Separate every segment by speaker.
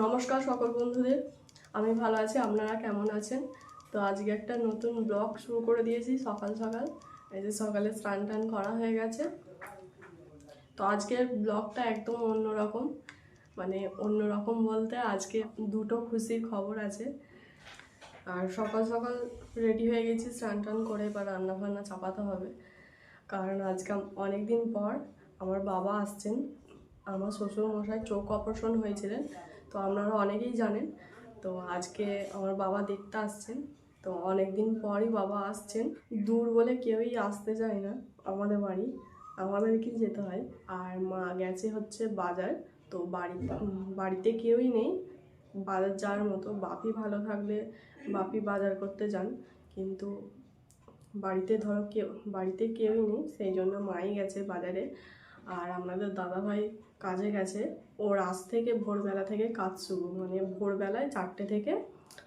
Speaker 1: নমস্কার সকল বন্ধুদের। আমি ভালো আছি, আপনারা কেমন আছেন? তো আজকে একটা নতুন ব্লগ শুরু করে দিয়েছি সকাল সকাল। এই যে সকালে স্নান টান করা হয়ে গেছে। তো আজকের ব্লগটা একদম অন্যরকম। মানে অন্যরকম বলতে আজকে দুটো খুশির খবর আছে। আর সকাল সকাল রেডি হয়ে গেছি স্নান টান করে এবার রান্না বান্না চাপাতে হবে। কারণ আজকে অনেক দিন পর আমার বাবা আসছেন। আমার শ্বশুর মশাই চোখ অপারেশন হয়েছিলেন। তো আপনারা অনেকেই জানেন। তো আজকে আমার বাবা দেখতে আসছেন। তো অনেক দিন পরই বাবা আসছেন। দূর বলে কেউই আসতে চায় না আমাদের বাড়ি। আমাদেরকেই যেতে হয়। আর মা গেছে হচ্ছে বাজার। তো বাড়ি বাড়িতে কেউই নেই। বাজার যাওয়ার মতো। বাপি ভালো থাকলে বাপি বাজার করতে যান। কিন্তু বাড়িতে ধরো কেউ, বাড়িতে কেউই নেই। সেই জন্য মাই গেছে বাজারে। আর আপনাদের দাদাভাই কাজে গেছে। ওর আজ থেকে ভোরবেলা থেকে কাজ শুরু। মানে ভোরবেলায় চারটে থেকে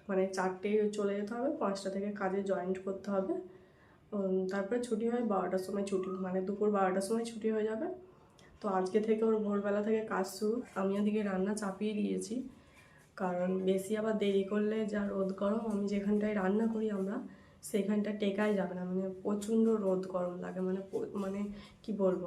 Speaker 1: মানে চারটে চলে যেতে হবে, পাঁচটা থেকে কাজে জয়েন্ট করতে হবে। তারপরে ছুটি হয় বারোটার সময় ছুটি মানে দুপুর বারোটার সময় ছুটি হয়ে যাবে। তো আজকে থেকে ওর ভোরবেলা থেকে কাজ শুরু। আমি ওদিকে রান্না চাপিয়ে দিয়েছি। কারণ বেশি আবার দেরি করলে যা রোদ গরম, আমি যেখানটায় রান্না করি আমরা, সেখানটা টেকাই যাবে না। মানে প্রচণ্ড রোদ গরম লাগে। মানে মানে কি বলব?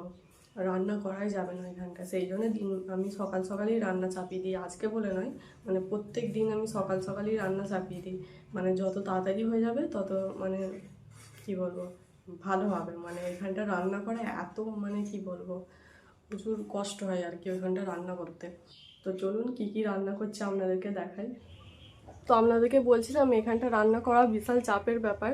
Speaker 1: রান্না করাই যাবে না এখানটা সেই জন্য দিন, আমি সকাল সকালেই রান্না চাপিয়ে দিই। আজকে বলে নয় মানে প্রত্যেক দিন আমি সকাল সকালেই রান্না চাপিয়ে দিই। মানে যত তাড়াতাড়ি হয়ে যাবে, তত মানে কি বলব, ভালো হবে। মানে এখানটা রান্না করা এত মানে কি বলব, প্রচুর কষ্ট হয় আর কি ওইখানটা রান্না করতে। তো চলুন কি কি রান্না করছে আপনাদেরকে দেখাই। তো আপনাদেরকে বলছিলাম, এখানটা রান্না করা বিশাল চাপের ব্যাপার।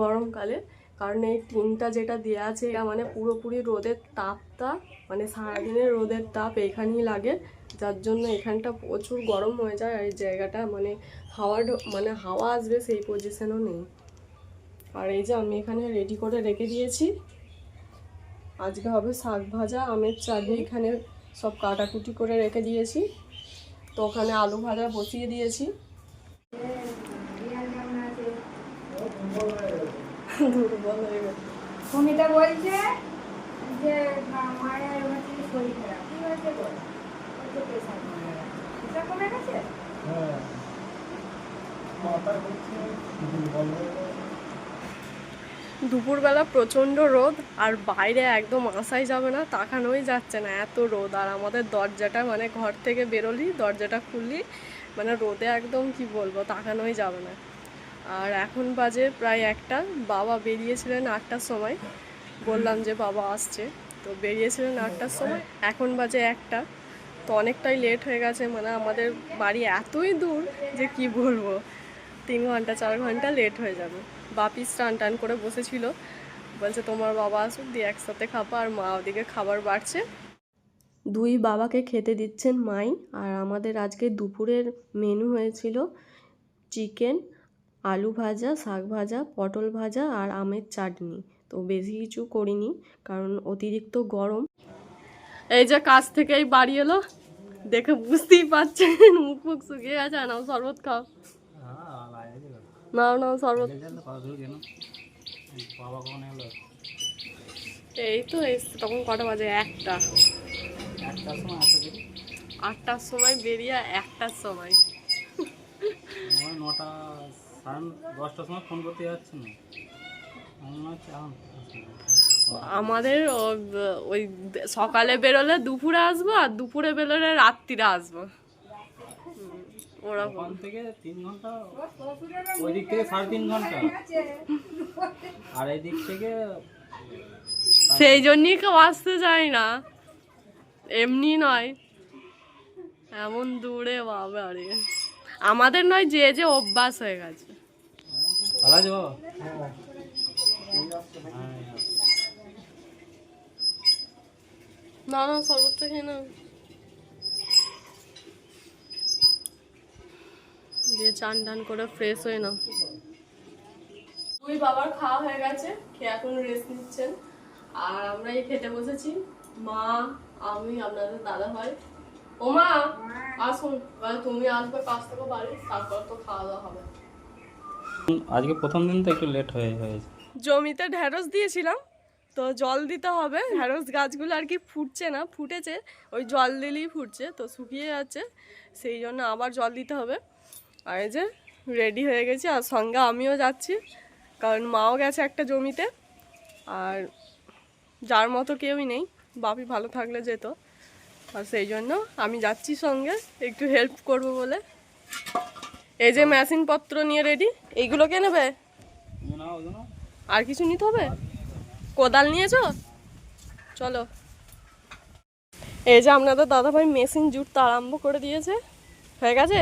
Speaker 1: গরমকালে কারণ এই টিনটা যেটা দেওয়া আছে, এটা মানে পুরোপুরি রোদের তাপটা মানে সারাদিনের রোদের তাপ এখানেই লাগে। যার জন্য এখানটা প্রচুর গরম হয়ে যায় আর এই জায়গাটা মানে হাওয়া মানে হাওয়া আসবে সেই পজিশনও নেই। আর এই যে আমি এখানে রেডি করে রেখে দিয়েছি। আজকে হবে শাক ভাজা, আমের চাটনি, এখানে সব কাটাকুটি করে রেখে দিয়েছি। তো ওখানে আলু ভাজা বসিয়ে দিয়েছি। দুর্বল হয়ে গেছে
Speaker 2: সুমিতা বলছে যে মায়ের হচ্ছে শরীর খারাপ। কি হয়েছে বল? প্রেশার কমে গেছে। প্রেশার কমে গেছে?
Speaker 3: হ্যাঁ। মাথা ঘুরছে দুর্বল হয়ে গেছে।
Speaker 1: দুপুরবেলা প্রচণ্ড রোদ আর বাইরে একদম আসাই যাবে না তাকানোই যাচ্ছে না। এত রোদ। আর আমাদের দরজাটা মানে ঘর থেকে বেরোলি দরজাটা খুললি মানে রোদে একদম কি বলব তাকানোই যাবে না। আর এখন বাজে প্রায় একটা। বাবা বেরিয়েছিলেন আটটার সময়। বললাম যে বাবা আসছে। তো বেরিয়েছিলেন আটটার সময়। এখন বাজে একটা। তো অনেকটাই লেট হয়ে গেছে। মানে আমাদের বাড়ি এতই দূর যে কি বলব? তিন ঘণ্টা, চার ঘণ্টা লেট হয়ে যাবে। বাপি স্নান টান করে বসেছিল। বলছে, তোমার বাবা আসুক, দিয়ে একসাথে খাব আর মা ওদিকে খাবার বাড়ছে। দুই বাবাকে খেতে দিচ্ছেন মাই। আর আমাদের আজকে দুপুরের মেনু হয়েছিল চিকেন আলু ভাজা, শাক ভাজা, পটল ভাজা আর আমের চাটনি। তো বেশি কিছু করিনি, কারণ অতিরিক্ত গরম। এই যে কাজ থেকেই বাড়ি এলো, দেখে বুঝতেই পারছেন, মুখ মুখ শুকিয়ে গেছে। নাও, শরবত খাও। নাও নাও, শরবত।
Speaker 3: এই?
Speaker 1: এই তো এসছে, তখন কটা বাজে? একটা। আটটার সময় বেরিয়ে একটার সময়।
Speaker 3: নটা সাড়ে দশটার সময় ফোন করতে যাচ্ছে না। আমার হচ্ছে এখন আসবে না।
Speaker 1: আমাদের ওই সকালে বেরোলে দুপুরে আসব আর দুপুরে বেরোলে রাত্রিরে আসব। ওরকম
Speaker 3: থেকে তিন ঘণ্টা ওই দিক থেকে সাড়ে তিন ঘণ্টা। আর এই দিক থেকে
Speaker 1: সেই জন্যই কেউ আসতে চায় না। এমনি নয়। এমন দূরে বাবা রে আমাদের নয় যে যে অভ্যাস হয়ে গেছে। না না সর্বোচ্চ খেয়ে না দিয়ে চান টান করে ফ্রেশ হয়ে নাও। দুই বাবার খাওয়া হয়ে গেছে খেয়ে এখন রেস্ট নিচ্ছেন। আর আমরা এই খেতে বসেছি মা আমি আপনাদের দাদা হয় ও মা আসুন এবার তুমি আসবে কাজ বাড়ি তারপর তো খাওয়া দাওয়া হবে।
Speaker 3: আজকে প্রথম দিন তো একটু লেট হয়ে হয়েছে।
Speaker 1: জমিতে ঢেঁড়স দিয়েছিলাম তো জল দিতে হবে। ঢ্যাঁড়স গাছগুলো আর কি ফুটছে না ফুটেছে ওই জল দিলেই ফুটছে তো শুকিয়ে যাচ্ছে সেই জন্য আবার জল দিতে হবে। আর এই যে রেডি হয়ে গেছি আর সঙ্গে আমিও যাচ্ছি কারণ মাও গেছে একটা জমিতে আর যার মতো কেউই নেই বাপি ভালো থাকলে যেত। আর সেই জন্য আমি যাচ্ছি সঙ্গে, একটু হেল্প করব বলে। এই যে মেশিন পত্র নিয়ে রেডি এইগুলো কে নেবে? আর কিছু নিতে হবে? কোদাল নিয়েছো? চলো। এই যে আপনাদের দাদাভাই মেশিন জুটতে আরম্ভ করে দিয়েছে। হয়ে গেছে?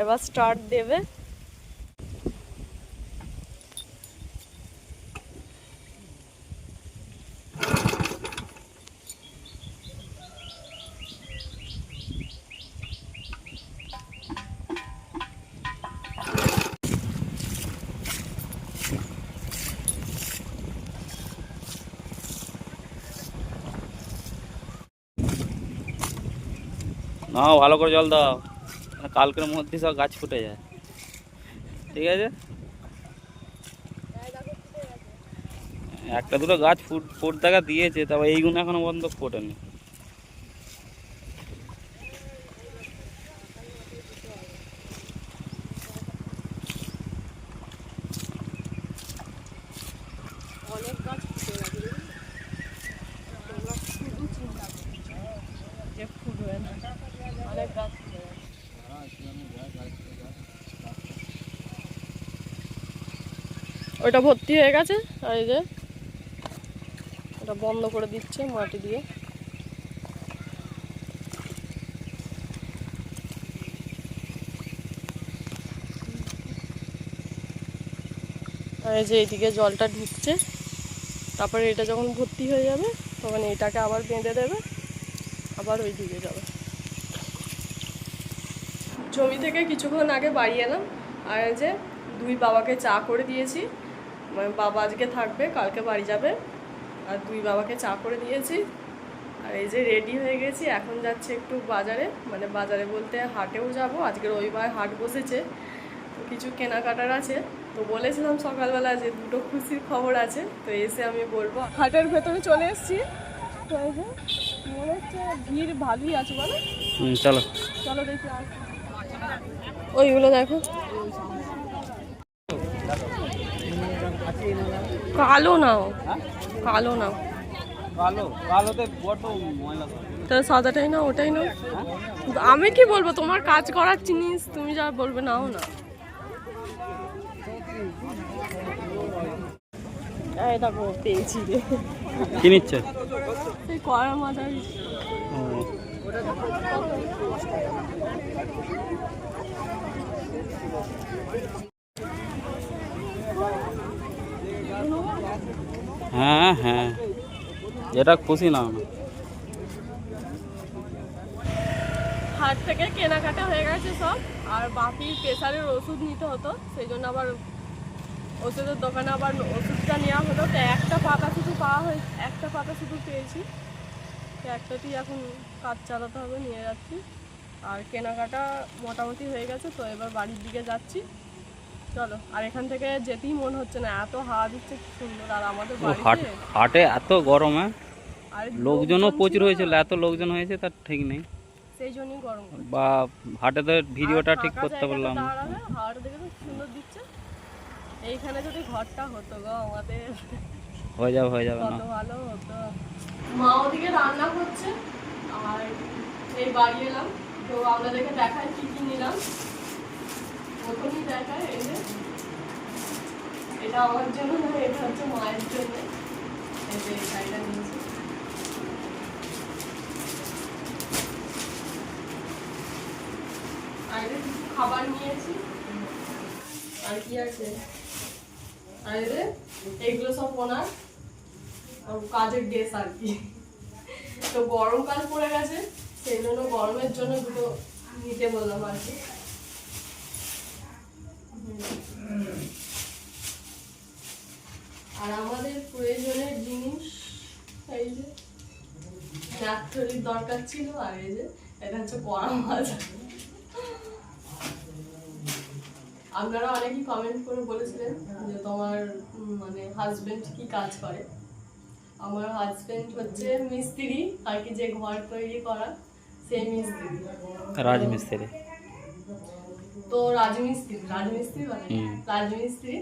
Speaker 1: এবার স্টার্ট দেবে।
Speaker 3: নাও ভালো করে জল দাও। না কালকের মধ্যে সব গাছ ফুটে যায়। ঠিক আছে? একটা দুটো গাছ ফুট ফুট দেখা দিয়েছে তবে এইগুলো এখনও বন্ধ ফোটেনি
Speaker 1: অনেক গাছ ফুটে গেছে তোমরা শুধু চিন্তা করছ যে ফুটবে না অনেক গাছ ফুটে গেছে ওটা ভর্তি হয়ে গেছে, আর এই যে ওটা বন্ধ করে দিচ্ছে মাটি দিয়ে। এই যে এইদিকে জলটা ঢুকছে, তারপরে এটা যখন ভর্তি হয়ে যাবে, তখন এটাকে আবার বেঁধে দেবে, আবার ওই দিকে যাবে। জমি থেকে কিছুক্ষণ আগে বাড়ি এলাম, আর যে দুই বাবাকে চা করে দিয়েছি। বাবা আজকে থাকবে কালকে বাড়ি যাবে। আর দুই বাবাকে চা করে দিয়েছি। আর এই যে রেডি হয়ে গেছি এখন যাচ্ছে একটু বাজারে। মানে বাজারে বলতে হাটেও যাব। আজকে রবিবার হাট বসেছে তো কিছু কেনাকাটার আছে। তো বলেছিলাম সকালবেলা যে দুটো খুশির খবর আছে তো এসে আমি বলব। হাটের ভেতরে চলে এসেছি। মনে হচ্ছে ভিড় ভালোই আছে বলো?
Speaker 3: চলো।
Speaker 1: চলো দেখি ওইগুলো দেখো। কালো নাও কালো নাও
Speaker 3: কালো কালোতে বড্ড ময়লা।
Speaker 1: তাহলে সাদাটাই না ওটাই না আমি কি বলব তোমার কাজ করার জিনিস তুমি যা বলবে নাও না। এই দেখো পেয়েছি। রে
Speaker 3: কি নিচ্ছে?
Speaker 1: এই কড়া মাথার
Speaker 3: ও, হ্যাঁ হ্যাঁ যেটা খুশি না
Speaker 1: হাট থেকে কেনাকাটা হয়ে গেছে সব, আর বাপির প্রেসারের ওষুধ নিতে হতো, সেই জন্য আবার ওষুধের দোকানে আবার ওষুধটা নেওয়া হলো। তো একটা পাতা শুধু পাওয়া হয়ে, একটা পাতা শুধু পেয়েছি। তো একটাতেই এখন কাজ চালাতে হবে, নিয়ে যাচ্ছি। আর কেনাকাটা মোটামুটি হয়ে গেছে, তো এবার বাড়ির দিকে যাচ্ছি। চলো আর এখান থেকে যেতেই মন হচ্ছে না এত হাওয়া দিচ্ছে কি সুন্দর আর আমাদের বাড়িতে?
Speaker 3: হাটে এত গরম হ্যাঁ?
Speaker 1: আর
Speaker 3: লোকজনও প্রচুর
Speaker 1: ছিল
Speaker 3: হয়েছিল এত লোকজন হয়েছে তার ঠিক নেই।
Speaker 1: সেই জন্যই গরম
Speaker 3: বা হাটে তো ভিডিওটা ঠিক করতে পারলাম।
Speaker 1: হাওয়াটা দেখে তো সুন্দর দিচ্ছে। এইখানে যদি ঘরটা হতো গো আমাদের
Speaker 3: হয়ে যাবে হয়ে যাবে না।
Speaker 1: ভালো হতো। মা ওদিকে রান্না করছে আর এই বাড়ি এলাম তো আপনাদেরকে দেখাই কি কি নিলাম। প্রথমেই এটা আমার জন্য না, এটা হচ্ছে মায়ের জন্য। খাবার নিয়েছি। আর কি আছে? আর এগুলো সব ওনার। কাজের ড্রেস আর কি। তো গরমকাল পড়ে গেছে, সেই জন্য গরমের জন্য দুটো নিতে বললাম আর কি। আর আমাদের প্রয়োজনের জিনিস, এই যে ন্যাপথলির দরকার ছিল, আর এই যে, এটা হচ্ছে কড়া ভাজা আপনারা অনেকেই কমেন্ট করে বলেছিলেন যে তোমার মানে হাজবেন্ড কি কাজ করে? আমার হাজবেন্ড হচ্ছে মিস্ত্রি, আর কি যে ঘর তৈরি করা, সেই মিস্ত্রি।
Speaker 3: রাজমিস্ত্রি।
Speaker 1: তো রাজমিস্ত্রি রাজমিস্ত্রি মানে রাজমিস্ত্রি।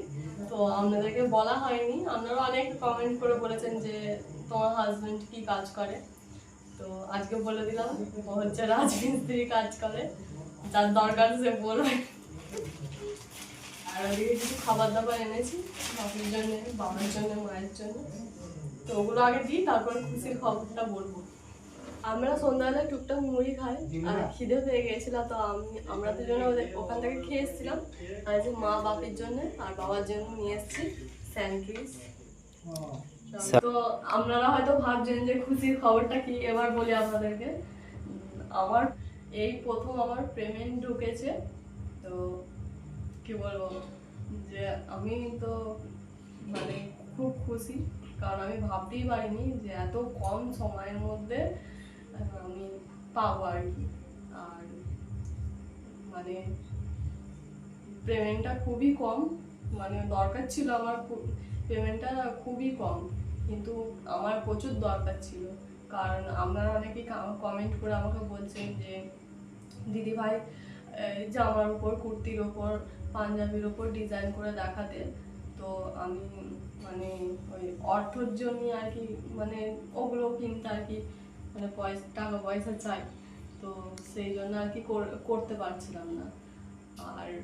Speaker 1: তো আপনাদেরকে বলা হয়নি। আপনারা অনেক কমেন্ট করে বলেছেন যে তোমার হাজবেন্ড কি কাজ করে। তো আজকে বলে দিলাম ও হচ্ছে রাজমিস্ত্রি কাজ করে। যার দরকার সে বলবে। আর ওদিকে কিছু খাবার দাবার এনেছি বাপের জন্য বাবার জন্য মায়ের জন্য। তো ওগুলো আগে দিই তারপর খুশির খবরটা বলব। আমরা সন্ধ্যাবেলায় টুকটাক মুড়ি খাই আর খিদে পেয়ে গেছিল তো আমি আমরা দুজনে ওদের- ওখান থেকে খেয়ে এসেছিলাম। আর যে মা বাপের জন্য আর বাবার জন্য নিয়ে এসেছি স্যান্ডউইচ। তো আপনারা হয়তো ভাবছেন যে খুশির খবরটা কি এবার বলি আপনাদেরকে। আমার এই প্রথম আমার পেমেন্ট ঢুকেছে তো কি বলব যে আমি তো মানে খুব খুশি কারণ আমি ভাবতেই পারিনি যে এত কম সময়ের মধ্যে আমি পাবো আর কি। আর মানে পেমেন্টটা খুবই কম। মানে দরকার ছিল আমার পেমেন্টটা খুবই কম। কিন্তু আমার প্রচুর দরকার ছিল। কারণ আপনারা অনেকেই কমেন্ট করে আমাকে বলছেন যে, দিদি ভাই জামার উপর, কুর্তির ওপর পাঞ্জাবির ওপর ডিজাইন করে দেখাতে। তো আমি মানে ওই অর্থর জন্য আর কি মানে ওগুলো কিনতে আর কি মানে পয়সা, টাকা পয়সা চাই। তো সেই জন্য আর কি কর- করতে পারছিলাম না। আর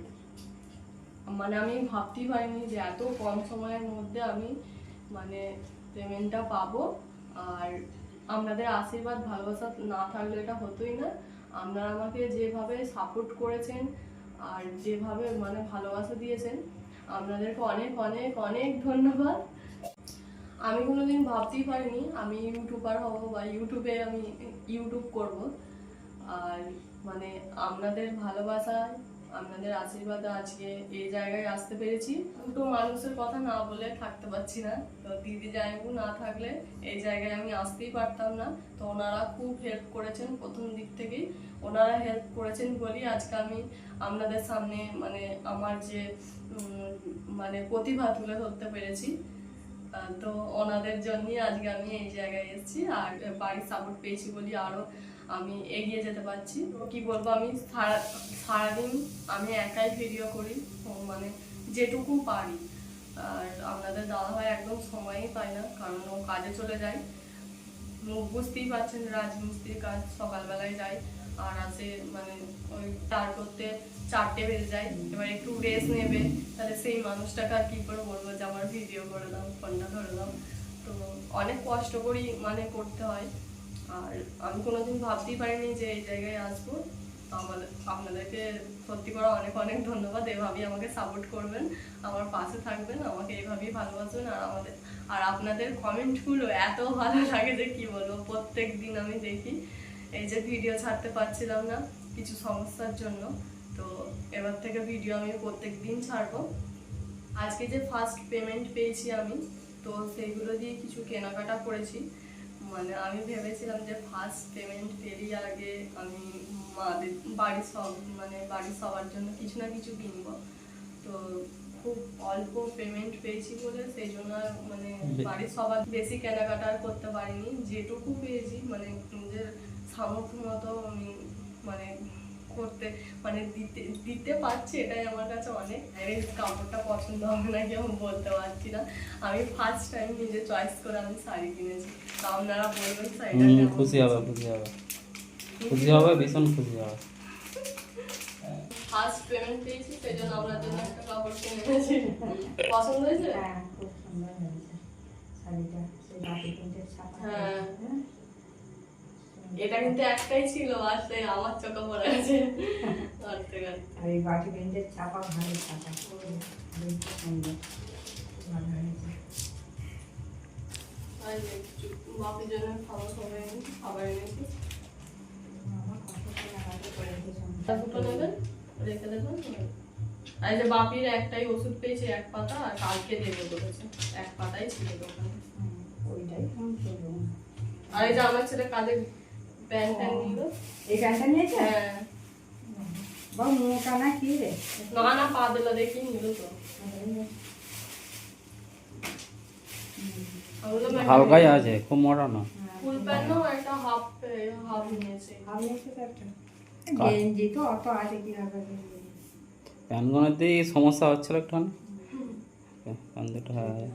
Speaker 1: মানে আমি ভাবতেই পারিনি যে এত কম সময়ের মধ্যে আমি মানে পেমেন্টটা পাবো। আর আপনাদের আশীর্বাদ, ভালোবাসা না থাকলে এটা হতোই না। আপনারা আমাকে যেভাবে সাপোর্ট করেছেন আর যেভাবে মানে ভালোবাসা দিয়েছেন, আপনাদেরকে অনেক অনেক অনেক ধন্যবাদ। আমি কোনোদিন ভাবতেই পারিনি আমি ইউটিউবার হব বা ইউটিউবে আমি ইউটিউব করব। আর মানে আপনাদের ভালোবাসায় আপনাদের আশীর্বাদে আজকে এই জায়গায় আসতে পেরেছি। দুটো মানুষের কথা না বলে থাকতে পারছি না। তো দিদি জায়গু না থাকলে এই জায়গায় আমি আসতেই পারতাম না। তো ওনারা খুব হেল্প করেছেন প্রথম দিক থেকেই। ওনারা হেল্প করেছেন বলেই আজকে আমি আপনাদের সামনে মানে আমার যে মানে প্রতিভা তুলে ধরতে পেরেছি। তো ওনাদের জন্যই আজকে আমি এই জায়গায় এসেছি আর বাড়ির সাপোর্ট পেয়েছি বলি আরও আমি এগিয়ে যেতে পারছি। তো কি বলব, আমি সারা, সারাদিন আমি একাই ভিডিও করি মানে যেটুকু পারি। আর আপনাদের দাদা দাদাভাই একদম সময়ই পায় না, কারণ ও কাজে চলে যায়। বুঝতেই পারছেন রাজমিস্ত্রির কাজ সকালবেলায় যায়। আর আসে মানে ওই তার করতে চারটে বেজে যায়, এবার একটু রেস্ট নেবে, তাহলে সেই মানুষটাকে আর কি করে বলব যে আমার ভিডিও করে দাও ফোনটা ধরে দাও। তো অনেক কষ্ট করি মানে করতে হয়। আর আমি কোনোদিন ভাবতেই পারিনি যে এই জায়গায় আসব। আমাদের আপনাদেরকে সত্যি করে অনেক অনেক ধন্যবাদ। এভাবেই আমাকে সাপোর্ট করবেন, আমার পাশে থাকবেন, আমাকে এইভাবেই ভালোবাসবেন। আর আমাদের, আর আপনাদের কমেন্টগুলো এত ভালো লাগে যে কি বলব প্রত্যেক দিন আমি দেখি। এই যে ভিডিও ছাড়তে পারছিলাম না কিছু সমস্যার জন্য। তো এবার থেকে ভিডিও আমি প্রত্যেক দিন ছাড়বো। আজকে যে ফার্স্ট পেমেন্ট পেয়েছি আমি তো সেইগুলো দিয়ে কিছু কেনাকাটা করেছি। মানে আমি ভেবেছিলাম যে ফার্স্ট পেমেন্ট পেলেই আগে আমি মাদের বাড়ির সব মানে বাড়ির সবার জন্য কিছু না কিছু কিনবো। তো খুব অল্প পেমেন্ট পেয়েছি বলে সেই জন্য আর মানে বাড়ির সবার বেশি কেনাকাটা করতে পারিনি। যেটুকু পেয়েছি মানে নিজের সামর্থ্য মতো আমি মানে করতে মানে দিতে দিতে পারছি এটাই আমার কাছে অনেক। আর কাপড়টা পছন্দ হবে না কেউ বলতে পারছি না। আমি ফার্স্ট টাইম নিজে চয়েস করে আমি শাড়ি কিনেছি। তো আপনারা বলবেন শাড়িটা
Speaker 3: খুশি হবে খুশি হবে। খুশি হবে ভীষণ খুশি হবে।
Speaker 1: ফার্স্ট পেমেন্ট পেয়েছি সেই জন্য আপনার জন্য একটা কাপড় কিনে এনেছি। পছন্দ হয়েছে?
Speaker 2: হ্যাঁ খুব সুন্দর হয়েছে শাড়িটা। সেই প্রিন্টের ছাপা
Speaker 1: হ্যাঁ। এটা কিন্তু একটাই ছিল আর সেই আমার চোখে পড়ে গেছে আর
Speaker 2: এই বাটি প্রিন্টের ছাপা ভালো
Speaker 1: বাপির জন্য খাবার খাবার এনেছি। দুটো নেবেন? রেখে দেবেন? আর যে বাপির একটাই ওষুধ পেয়েছে এক পাতা আর কালকে দেবে বলেছে। এক পাতাই ছিল দোকানে।
Speaker 2: ওইটাই।
Speaker 1: আর এই যে আমার ছেলে কাজে প্যান্ট প্যান্ট নিল
Speaker 2: এই নিয়েছে?
Speaker 1: হ্যাঁ।
Speaker 2: বা মোটা না কি রে?
Speaker 1: না না পা দিলে দেখি নিল তো। আমি বললাম একটা
Speaker 3: হালকাই আছে খুব মোটা না।
Speaker 1: ফুল প্যান্টও একটা হাফ হাফ নিয়েছে।
Speaker 2: আমি এসে একটা। গেঞ্জি তো অত আছে কি হবে গেঞ্জি
Speaker 3: প্যানগুলোর দিয়ে সমস্যা হচ্ছিল একটু দুটো হ্যাঁ।